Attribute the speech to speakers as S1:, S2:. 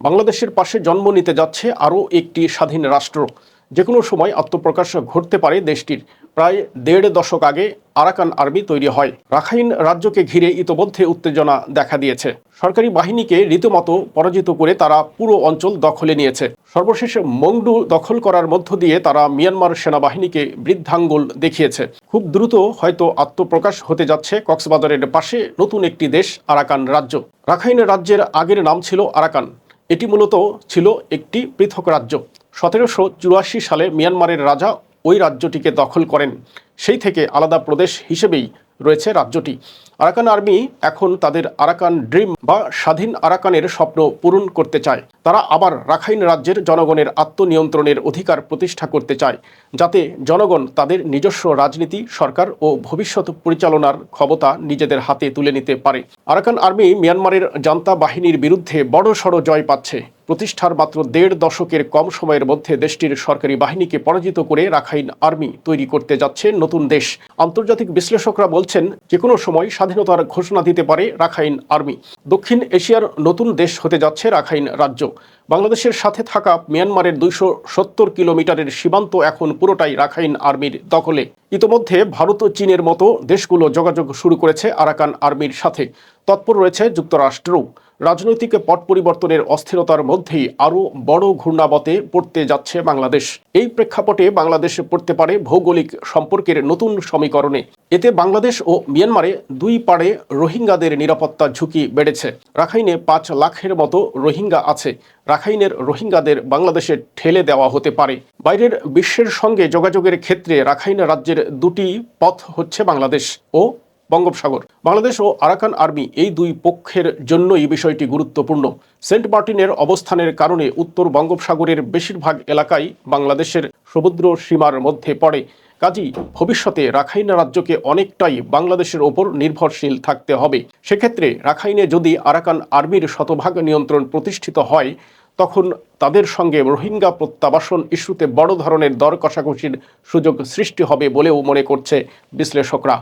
S1: বাংলাদেশের পাশে জন্ম নিতে যাচ্ছে আরও একটি স্বাধীন রাষ্ট্র। যে কোনো সময় আত্মপ্রকাশ ঘটতে পারে দেশটির। প্রায় দেড় দশক আগে আরাকান আর্মি তৈরি হয়। রাখাইন রাজ্যকে ঘিরে ইতোমধ্যে উত্তেজনা দেখা দিয়েছে। সরকারি বাহিনীকে রীতিমতো পরাজিত করে তারা পুরো অঞ্চল দখলে নিয়েছে। সর্বশেষ মংডু দখল করার মধ্য দিয়ে তারা মিয়ানমার সেনাবাহিনীকে বৃদ্ধাঙ্গুল দেখিয়েছে। খুব দ্রুত হয়তো আত্মপ্রকাশ হতে যাচ্ছে কক্সবাজারের পাশে নতুন একটি দেশ আরাকান রাজ্য। রাখাইন রাজ্যের আগের নাম ছিল আরাকান। এটি মূলত ছিল একটি পৃথক রাজ্য। সতেরোশো চুরাশি সালে মিয়ানমারের রাজা ওই রাজ্যটিকে দখল করেন। সেই থেকে আলাদা প্রদেশ হিসেবেই রয়েছে রাজ্যটি। আরাকান আর্মি এখন তাদের আরাকান ড্রিম বা স্বাধীন আরাকানের স্বপ্ন পূরণ করতে চায়। তারা আবার রাখাইন রাজ্যের জনগণের আত্মনিয়ন্ত্রণের অধিকার প্রতিষ্ঠা করতে চায়, যাতে জনগণ তাদের নিজস্ব রাজনীতি, সরকার ও ভবিষ্যৎ পরিচালনার ক্ষমতা নিজেদের হাতে তুলে নিতে পারে। আরাকান আর্মি মিয়ানমারের জান্তা বাহিনীর বিরুদ্ধে বড় জয় পাচ্ছে। প্রতিষ্ঠার মাত্র দেড় দশকের কম সময়ের মধ্যে দেশটির সরকারি বাহিনীকে পরাজিত করে রাখাইন আর্মি তৈরি করতে যাচ্ছে নতুন দেশ। আন্তর্জাতিক বিশ্লেষকরা বলছেন যে কোনো সময় স্বাধীনতার ঘোষণা দিতে পারে রাখাইন আর্মি। দক্ষিণ এশিয়ার নতুন দেশ হতে যাচ্ছে রাখাইন রাজ্য। বাংলাদেশের সাথে থাকা মিয়ানমারের দুইশো সত্তর কিলোমিটারের সীমান্ত এখন পুরোটাই রাখাইন আর্মির দখলে। ইতোমধ্যে ভারত ও চীনের মতো দেশগুলো যোগাযোগ শুরু করেছে আরাকান আর্মির সাথে। তৎপর রয়েছে যুক্তরাষ্ট্রও। রাজনৈতিক পট পরিবর্তনের অস্থিরতার মধ্যেই আরও বড় ঘূর্ণাবতে পড়তে যাচ্ছে বাংলাদেশ। এই প্রেক্ষাপটে বাংলাদেশ পড়তে পারে ভৌগোলিক সম্পর্কের নতুন সমীকরণে। এতে বাংলাদেশ ও মিয়ানমারে দুই পাড়ে রোহিঙ্গাদের নিরাপত্তা ঝুঁকি বেড়েছে। রাখাইনে পাঁচ লাখের মতো রোহিঙ্গা আছে। রাখাইনের রোহিঙ্গাদের বাংলাদেশে ঠেলে দেওয়া হতে পারে। বাইরের বিশ্বের সঙ্গে যোগাযোগের ক্ষেত্রে রাখাইন রাজ্যের দুটি পথ হচ্ছে বাংলাদেশ ও বঙ্গোপসাগর। বাংলাদেশ ও আরাকান আর্মি এই দুই পক্ষের জন্যই বিষয়টি গুরুত্বপূর্ণ। সেন্ট মার্টিনের অবস্থানের কারণে উত্তর বঙ্গোপসাগরের বেশিরভাগ এলাকাই বাংলাদেশের সমুদ্র সীমার মধ্যে পড়ে। কাজেই ভবিষ্যতে রাখাইন রাজ্যকে অনেকটাই বাংলাদেশের ওপর নির্ভরশীল থাকতে হবে। সেক্ষেত্রে রাখাইনে যদি আরাকান আর্মির শতভাগ নিয়ন্ত্রণ প্রতিষ্ঠিত হয়, তখন তাদের সঙ্গে রোহিঙ্গা প্রত্যাবাসন ইস্যুতে বড় ধরনের দর কষাকষির সুযোগ সৃষ্টি হবে বলেও মনে করছে বিশ্লেষকরা।